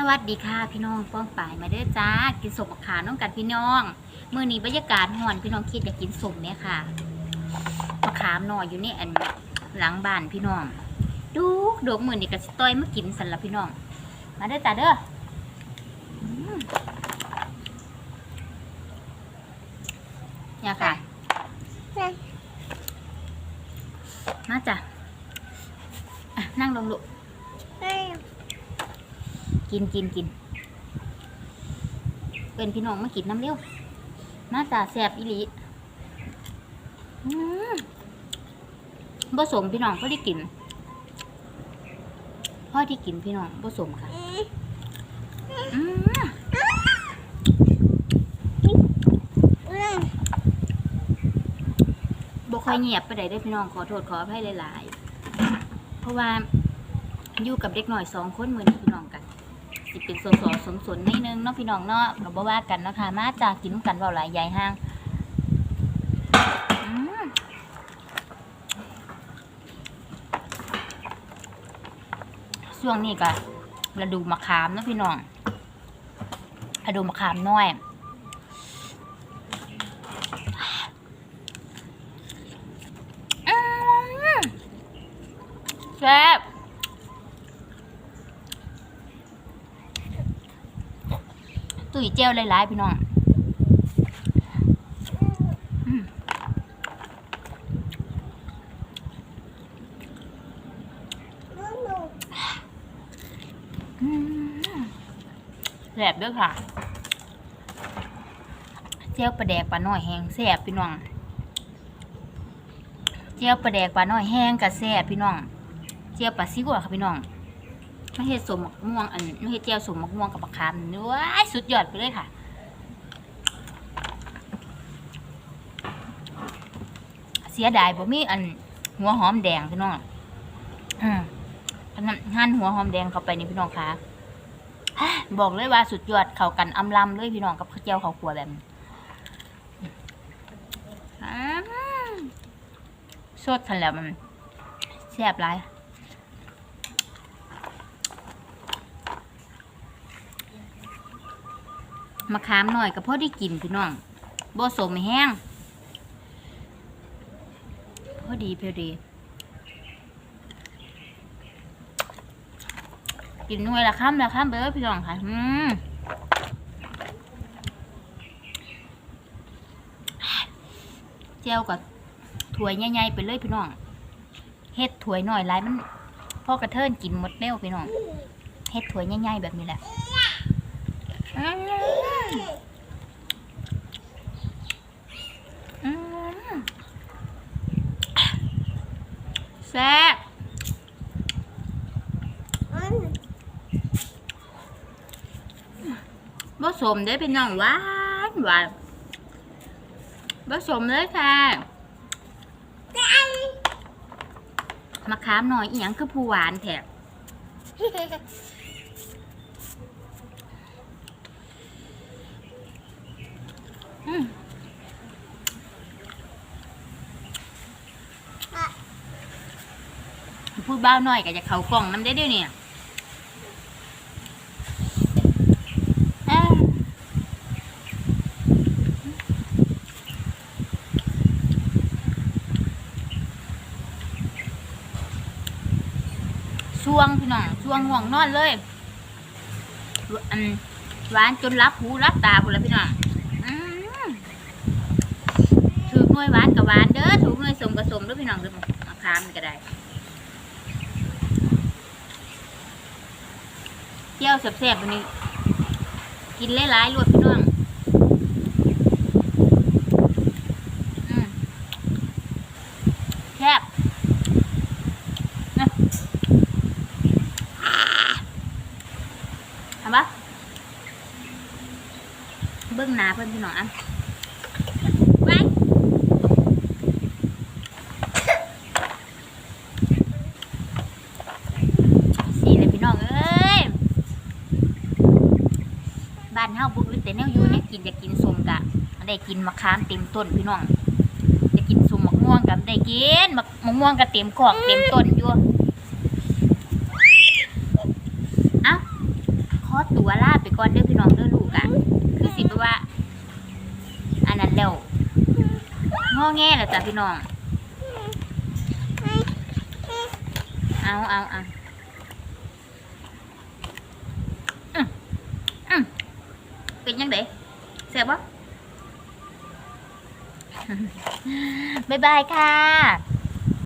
สวัสดีค่ะพี่น้องป้องป่ายมาเด้อจ้า กินสมบักขาน้องกันพี่น้องเมื้อนี้บรรยากาศห่อนพี่น้องคิดอยากกินสมเนี่ยค่ะมะขามหน่อยอยู่นี่อันหลังบ้านพี่น้อง ดูดอกมือนี้ก็สิต้อยมากินสันละพี่น้อง มาเด้อจ้าเด้อเนี่ยค่ะมาจ้ะอะนั่งลงลูก กินกินกินเป็นพี่น้องมากินน้ำเร็วมาจ่าแสบอีหลีผสมพี่น้องก็ได้กินพ่อที่กินพี่น้องผสมค่ะอืมบ่ค่อยเงียบไปไหนได้พี่น้องขอโทษขออภัยหลาย ๆ เพราะว่าอยู่กับเด็กหน่อยสองคนเหมือนพี่น้องกัน สิเป็นสสสมสนนิดนึงเนาะพี่น้องเนาะเราบว่ากันเนาะค่ะมาจากกินกันเบาหลายใหญ่ห้างช่วงนี้ก็ฤดูมะขามเนาะพี่น้องฤดูมะขามน้อยแซ่บ ตุ๋ยเจลหลายๆพี่น้องแซ่บด้วยค่ะเจียวปลาแดกปลาน้อยแห้งแซบพี่น้องเจียวปลาแดกปลาน้อยแห้งกับแซบพี่น้องเจียวปลาซิวะค่ะพี่น้อง ม่เห็ดสมมะม่วงอันม่เห็ดเจียวสมมะม่วงกับปลาคามนี่ว้ายสุดยอดไปเลยค่ะเสียดายบ่มีอันหัวหอมแดงพี่น้องอืมขั้นหั่นหัวหอมแดงเข้าไปนี่พี่น้องคะบอกเลยว่าสุดยอดเข้ากันอำลำเลยพี่น้องกับข้าวเจียวข้าวคั่วแบบนี้สดทันแล้วมันแซ่บหลาย มะขามหน่อยก็พอได้กินพี่น้องบ่สมแห้งพอดีพอดีกินหน่วยละข้ามละข้ามเบ้อพี่น้องค่ะอืมเจียวกับถ้วยใหญ่ๆไปเลยพี่น้องเฮ็ดถ้วยหน่อยหลายมันพ่อกระเทินกินหมดเร็วพี่น้องเฮ็ดถ้วยใหญ่ๆแบบนี้แหละ อืมอืมแซ่บ ผสมได้เป็นน้องหวานหวานผสมเลยค่ะมะขามหน่อยอีหยังคือผู้หวานแถบพูดเบาหน่อยก็จะเขากล่องน้ำได้ด้วยเนี่ยอ่า ช่วงพี่น้องช่วงห่วงนอนเลยอันหวานจนรับหูรับตาพุ่นละพี่น้องอืมถูหน่วยหวานกับหวานเด้อถูกหน่วยสมกับสมเด้วยพี่น้องเด้วยมะขามนี่ก็ได้เที่ยวแซ่บๆวันนี้ กินหลายๆรวดพี่น้องแซ่บนะทำปะ เบิ้งหนาเพิ่อนพี่น้องอะไว้สี่เลยพี่น้องเอ้ยบ้านเฮาบุอึดแต่แนวอยู่เนี่ยกินอยากกินสมกะได้กินมะขามเต็มต้นพี่น้องจะกินสมมะม่วงกับได้กินมะมะม่วงก็เต็มขอกเต็มต้นอยู่อ้าขอตัวลาไปก่อนเด้อพี่น้องเด้อลูกอะ คือสิแบบว่า อันนั้นแล้วงอแง่แล้วจ้ะพี่น้อง เอาเอาเอาเป็นยังไงเสียบปะบ๊ายบายค่ะ